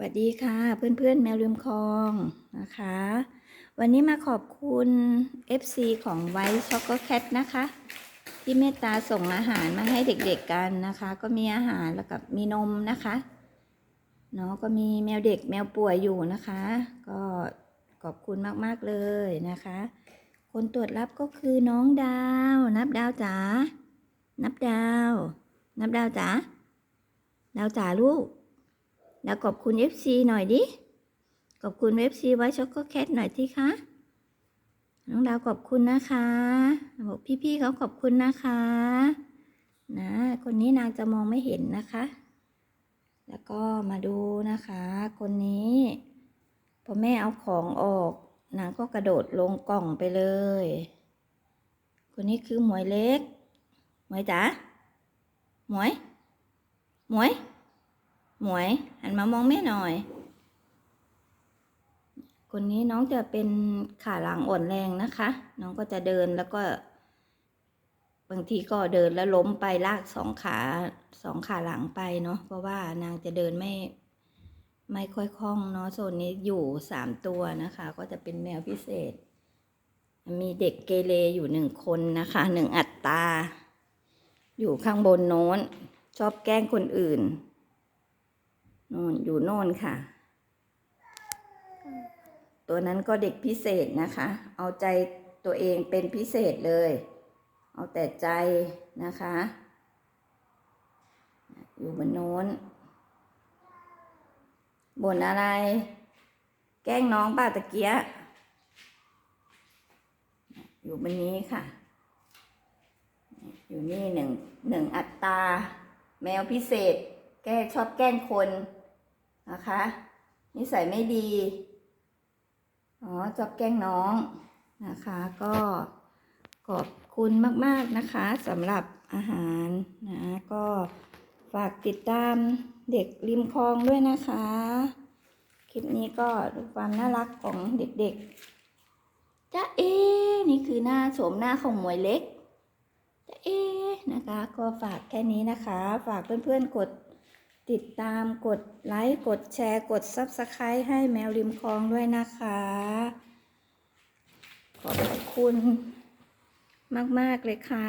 สวัสดีค่ะเพื่อนๆแมวลืมคลองนะคะ วันนี้มาขอบคุณ FC ของไวท์ช็อกโกแคทนะคะ ที่เมตตาส่งอาหารมาให้เด็กๆกันนะคะ ก็มีอาหารแล้วกับมีนมนะคะเนาะก็มีแมวเด็กแมวป่วยอยู่นะคะ ก็ขอบคุณมากๆเลยนะคะ คนตรวจรับก็คือน้องดาว นับดาวจ๋านับดาว นับดาวจ๋าดาวจ๋าลูก แล้วขอบคุณ FC หน่อยดิ ขอบคุณ FC ไว้ช็อกโกแคทหน่อยที่คะน้องดาวขอบคุณนะคะบอกพี่ๆเขาขอบคุณนะคะ นะ คนนี้นางจะมองไม่เห็นนะคะ แล้วก็มาดูนะคะ คนนี้พอแม่เอาของออก นางก็กระโดดลงกล่องไปเลย คนนี้คือหมวยเล็ก หมวยจ๋าหมวย หมวย หมวยหันมามองแม่หน่อย คนนี้น้องจะเป็นขาหลังอ่อนแรงนะคะ น้องก็จะเดินแล้วก็ บางทีก็เดินแล้วล้มไปลากสองขาสองขาหลังไปเนาะเพราะว่านางจะเดินไม่ไม่ค่อยคล่องเนาะโซนนี้อยู่สามตัวนะคะ ก็จะเป็นแมวพิเศษ มีเด็กเกเรอยู่หนึ่งคนนะคะหนึ่งอัตราอยู่ข้างบนโน้น ชอบแกล้งคนอื่น โน่นอยู่โน่นค่ะ ตัวนั้นก็เด็กพิเศษนะคะ เอาใจตัวเองเป็นพิเศษเลย เอาแต่ใจนะคะ อยู่บนโน้นบ่นอะไร แกล้งน้องป้าตะเกียอยู่บนนี้ค่ะ อยู่นี่หนึ่งหนึ่งอัตรา แมวพิเศษ แกชอบแกล้งคน นะคะ นิสัยไม่ดี อ๋อชอบแกล้งน้องนะคะ ก็ขอบคุณมาก ๆ นะคะสำหรับอาหารนะ ก็ฝากติดตามเด็กริมคลองด้วยนะคะ คลิปนี้ก็ดูความน่ารักของเด็กๆจ้าเอ นี่คือหน้าโฉมหน้าของหมวยเล็กจ้าเอนะคะ ก็ฝากแค่นี้นะคะ ฝากเพื่อนๆกด ติดตามกดไลค์กดแชร์กด Subscribe ให้แมวริมคลองด้วยนะคะ ขอบคุณมาก ๆ เลยค่ะ